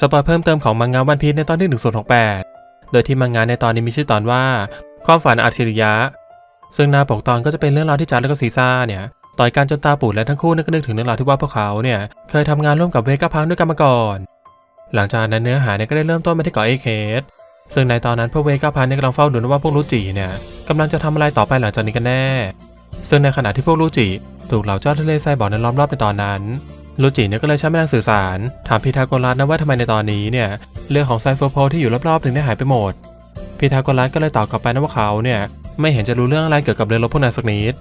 สปอยเพิ่มเติมของมังงะวันพีชในตอนที่ 1068 โดยที่มังงะในตอนนี้มีชื่อตอนว่า ความฝันอัจฉริยะ ซึ่งหน้าปกตอนก็จะเป็นเรื่องราวที่จัดและก็ซีซ่าเนี่ยต่อยกันจนตาปูดและทั้งคู่นึกก็นึกถึงเรื่องราวที่ว่าพวกเขาเนี่ยเคยทำงานร่วมกับเวก้าพังด้วยกันมาก่อน หลังจากนั้นเนื้อหาเนี่ยก็ได้เริ่มต้นมาที่เกาะเอเคสซึ่งในตอนนั้นพวกเวก้าพังเนี่ยกำลังเฝ้าดูนะว่าพวกรูจีเนี่ยกำลังจะทำอะไรต่อไปหลังจากนี้กันแน่ ซึ่งในขณะที่พวกรูจีถูกเหล่าเจ้าทะเลทรายบอกนั้นล้อมรอบในตอนนั้น ลูจิเนี่ยก็เลยใช้แม่นางสื่อสาร ถามพีทาโกรัสนะว่าทำไมในตอนนี้เนี่ยเรือของไซโฟโพที่อยู่รอบๆถึงได้หายไปหมดพีทาโกรัสก็เลยตอบกลับไปนะว่าเขาเนี่ยไม่เห็นจะรู้เรื่องอะไรเกี่ยวกับเรือรบพวกนายสักนิด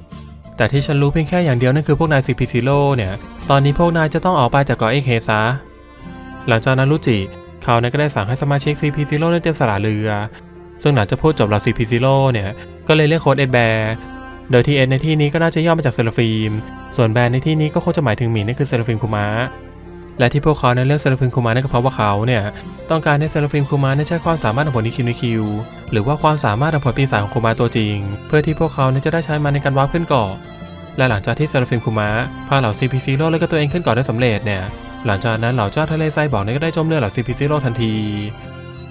แต่ที่ฉันรู้เพียงแค่อย่างเดียวนั่นคือพวกนายซีพีซิโร่เนี่ยตอนนี้พวกนายจะต้องออกไปจากเกาะเอกเฮซะหลังจากนั้นลูจิเขาเนี่ยก็ได้สั่งให้สมาชิกซีพีซิโร่เตรียมสละเรือ ซึ่งหลังจากพูดจบเหล่าซีพีซิโร่เนี่ยก็เลยเรียกโค้ดเอ็ดแบร์ โดยที่เอ็ดในที่นี้ก็น่าจะย่อมาจากเซลฟิมส่วนแบรนด์ในที่นี้ก็คงจะหมายถึงหมีนั่นคือเซราฟิมคุมะและที่พวกเขาในเลือกเซราฟิมคุมะนั่นก็เพราะว่าเขาเนี่ยต้องการให้เซราฟิมคุมะได้ใช้ความสามารถของผลนิคิวนิคิวหรือว่าความสามารถของผลปีศาจของคุมะตัวจริง เพื่อที่พวกเขาจะได้ใช้มันในการวาร์ปขึ้นเกาะและหลังจากที่เซราฟิมคุมะพาเหล่าซีพีซีโร่และก็ตัวเองขึ้นเกาะได้สำเร็จเนี่ยหลังจากนั้นเหล่าเจ้าทะเลทรายบอกนี่ก็ได้จมเรือเหล่าซีพีซีโร่ทันที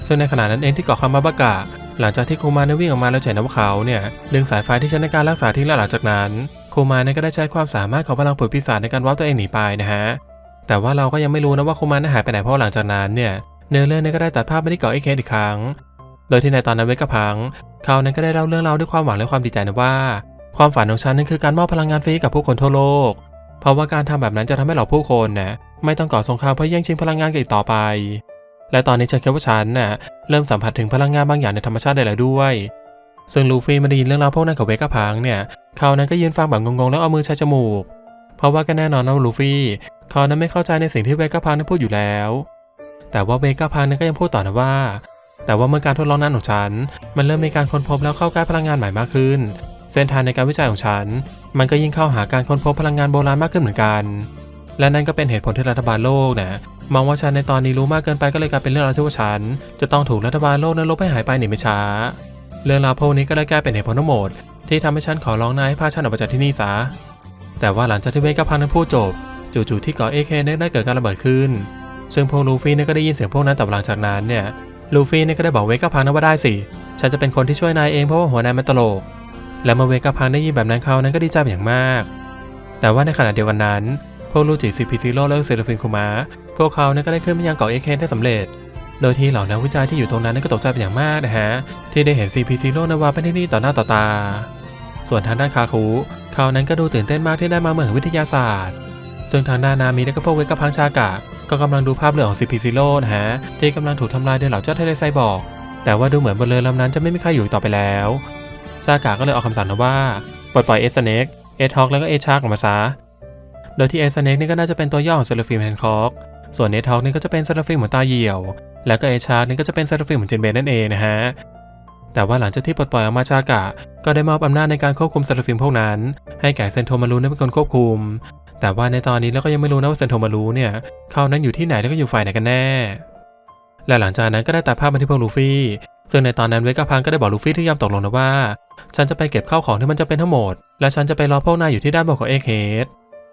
ซึ่งในขณะนั้นเองที่เกาะคามาบากะ หลังจากที่คูมาเนี่ยวิ่งออกมาแล้วเห็นว่าเขาเนี่ยดึงสายไฟที่ใช้ในการรักษาทิ้งและหลังจากนั้นคูมาเนี่ยก็ได้ใช้ความสามารถของพลังผลปีศาจในการวับตัวเองหนีไปนะฮะแต่ว่าเราก็ยังไม่รู้นะว่าคูมาเนี่ยหายไปไหนเพราะหลังจากนั้นเนี่ยเนื้อเรื่องเนี่ยก็ได้ตัดภาพไปที่เกาะไอเคสอีกครั้ง โดยที่ในตอนนั้นเวกกะพังเขานั้นก็ได้เล่าเรื่องราวด้วยความหวังและความดีใจนะว่า ความฝันของฉันนั้นคือการมอบพลังงานฟรีกับผู้คนทั่วโลก เพราะว่าการทำแบบนั้นจะทำให้เหล่าผู้คนนะไม่ต้องก่อสงครามเพื่อแย่งชิงพลังงานกันอีกต่อไป และตอนนี้ฉันคิดว่าฉันน่ะเริ่มสัมผัสถึงพลังงานบางอย่างในธรรมชาติได้แล้วด้วย ซึ่งลูฟี่ม่ได้ยินเรื่องราวพวกนั้นกับเวก้าพังเนี่ยเขานั้นก็ยืนฟังแบบงงๆแล้วเอามือใช้จมูก เพราะว่าก็แน่นอนนะว่าลูฟี่เขานั้นไม่เข้าใจในสิ่งที่เวก้าพังนั้นพูดอยู่แล้ว แต่ว่าเวก้าพังนั้นก็ยังพูดต่อนะว่า แต่ว่าเมื่อการทดลองนั้นของฉัน มันเริ่มมีการค้นพบแล้วเข้าใกล้พลังงานใหม่มากขึ้น เส้นทางในการวิจัยของฉัน มันก็ยิ่งเข้าหาการค้นพบพลังงานโบราณมากขึ้นเหมือนกันและนั่นก็เป็นเหตุผลที่รัฐบาลโลกนะ มองว่าฉันในตอนนี้รู้มากเกินไปก็เลยกลายเป็นเรื่องราวที่ว่าฉัน จะต้องถูกรัฐบาลโลกนั้นลบให้หายไปในไม่ช้า เรื่องราวพวกนี้ก็ได้กลายเป็นเหตุผลทั้งหมด ที่ทำให้ฉันขอร้องนายให้พาฉันออกไปจากที่นี่ซะแต่ว่าหลังจากที่เวกับพังนั้นพูดจบ จู่ๆที่เกาะเอเคเนี่ยได้เกิดการระเบิดขึ้น ซึ่งพวกลูฟี่นี่ก็ได้ยินเสียงพวกนั้นแต่หลังจากนั้นเนี่ยลูฟี่นี่ก็ได้บอกเวกับพังนะว่าได้สิฉันจะเป็นคนที่ช่วยนายเองเพราะว่าหัวนายมันตลก และเมื่อเวกับพังได้ยินแบบนั้นเขานั้นก็ดีใจอย่างมาก แต่ว่าในขณะเดียวกันนั้น พวกลูจิซีพีซีโร่และเซราฟินคุมะพวกเขาเนี่ยก็ได้ขึ้นไปยังเกาะเอเคนได้สำเร็จ โดยที่เหล่านักวิจัยที่อยู่ตรงนั้นก็ตกใจเป็นอย่างมากนะฮะ ที่ได้เห็น CP Zero นวาเป็นที่นี่ต่อหน้าต่อตา ส่วนทางด้านคาคุเขานั้นก็ดูตื่นเต้นมากที่ได้มาเมืองวิทยาศาสตร์ ซึ่งทางด้านนามิและก็พวกเวกพังชากะ ก็กำลังดูภาพเรือของ CP Zero นะฮะที่กำลังถูกทำลายโดยเหล่าเจ้าเทเลไซบอร์กแต่ว่าดูเหมือนบนเรือลำนั้นจะไม่มีใครอยู่ต่อไปแล้วชากะก็เลยออกคำสั่งนะว่าปลดปล่อยเอสเน็กเอทอกแล้วก็เอชากออกมาซะ โดยที่เอสเน็กนี่ก็น่าจะเป็นตัวย่อของเซลฟิมแฮนคอกส่วนเอททอกนี่ก็จะเป็นเซลฟิมเหมือนตาเหี่ยว แล้วก็เอชาร์นี่ก็จะเป็นเซราฟิมเหมือนเจนเบนนั่นเองนะฮะแต่ว่าหลังจากที่ปลดปล่อยออกมาชากะ ก็ได้มอบอำนาจในการควบคุมเซราฟิมพวกนั้น ให้แก่เซนโทมารูนั้เป็นคนควบคุม แต่ว่าในตอนนี้เราก็ยังไม่รู้นะว่าเซนโทมารูเนี่ยเขานั้นอยู่ที่ไหนแล้วก็อยู่ฝ่ายไหนกันแน่ และหลังจากนั้นก็ได้ตัดภาพมาที่พวกลูฟี่ซึ่งในตอนนั้นเวก้าพังก็ได้บอกลูฟี่ที่ยอมตกลงนะว่า ฉันจะไปเก็บข้าวของที่มันจะเป็นทั้งหมด และฉันจะไปรอพวกนายอยู่ที่ด้านบนของเอกเฮด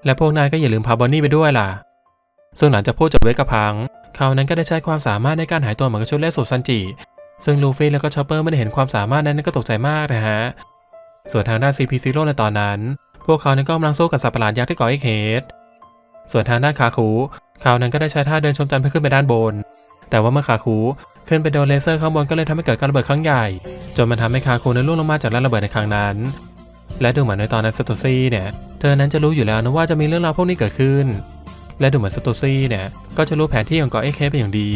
และพวกนายก็อย่าลืมพาบอนนี่ไปด้วยล่ะ ซึ่งหลังจากพูดจบเวก้าพัง เขานั้นก็ได้ใช้ความสามารถในการหายตัวเหมือนกับชุดเล่สูตรซันจิ ซึ่งลูฟี่แล้วก็ชอปเปอร์ไม่ได้เห็นความสามารถนั้นก็ตกใจมากนะฮะ ส่วนทางด้าน CP Zero ในตอนนั้น พวกเขานั้นก็กำลังสู้กับสัตว์ประหลาดยักษ์ที่กาะเอกเฮดส่วนทางด้านคาคูเขานั้นก็ได้ใช้ท่าเดินชมจันทร์เพื่อขึ้นไปด้านบน แต่ว่าเมื่อคาคูขึ้นไปโดนเลเซอร์ข้างบนก็เลยทำให้เกิดการระเบิดครั้งใหญ่ จนมันทำให้คาคูนั้นล่วงลงมาจากแรงระเบิดในครั้งนั้น และดูเหมือนในตอนนั้นสโตซี่เนี่ยเธอนั้นจะรู้อยู่แล้วนะว่าจะมีเรื่องราวพวกนี้เกิดขึ้น และดูเหมือนสโตซี่เนี่ยก็จะรู้แผนที่ของเกาะเอเคเป็นอย่างดี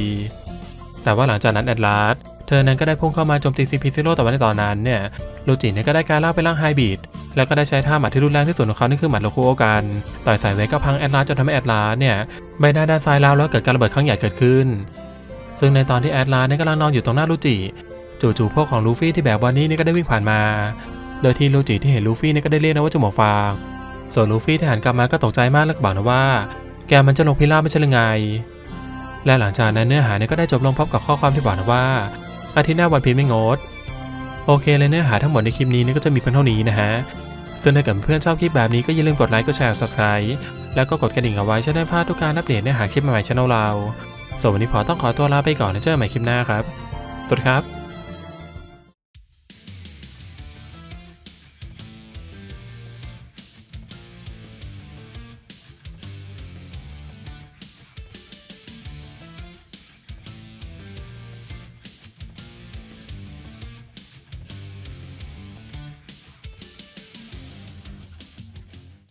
แต่ว่าหลังจากนั้นแอดลาสเธอนั้นก็ได้พุ่งเข้ามาโจมตีซีพีซิโร่แต่ว่าในตอนนั้นเนี่ยโลจิเนี่ยก็ได้การล่าไปล่างไฮบีดแล้วก็ได้ใช้ท่าหมัดที่รุนแรงที่สุดของเขานี่คือหมัดโลคุโอกันต่อยใส่ไว้ก็พังแอดลาสจนทำให้แอดลาสเนี่ยใบหน้าด้านซ้ายล้าวแล้วเกิดการระเบิดครั้งใหญ่เกิดขึ้น ซึ่งในตอนที่แอดลาสเนี่ยกำลังนอนอยู่ตรงหน้าลูจิจู่ๆพวกของลูฟี่ที่แบกบอนนี่นี่ก็ได้วิ่งผ่านมา โดยที่ลูจิที่เห็นลูฟี่นี่ก็ได้เรียกนะว่าจมูกฟาง ส่วนลูฟี่ที่หันกลับมาก็ตกใจมากแล้วก็บอกนะว่า แกมันจะลงพิราบไม่ใช่หรือไง และหลังจากนั้นเนื้อหาเนี่ยก็ได้จบลงพร้อมกับข้อความที่บอกนะว่า อาทิตย์หน้าวันพีไม่งด โอเคเลยเนื้อหาทั้งหมดในคลิปนี้นี่ก็จะมีเพียงเท่านี้นะฮะซึ่งถ้าเกิดเพื่อนชอบคลิปแบบนี้ก็อย่าลืมกดไลค์กดแชร์ subscribe แล้วก็กดกระดิ่งเอาไว้จะได้พลาดทุกการอัปเดตเนื้อหาคลิปใหม่ๆช่องเราส่วนวันนี้พอต้องขอตัวลาไปก่อนแล้วเจอกันใหม่คลิปหน้าครับ สวัสดีครับ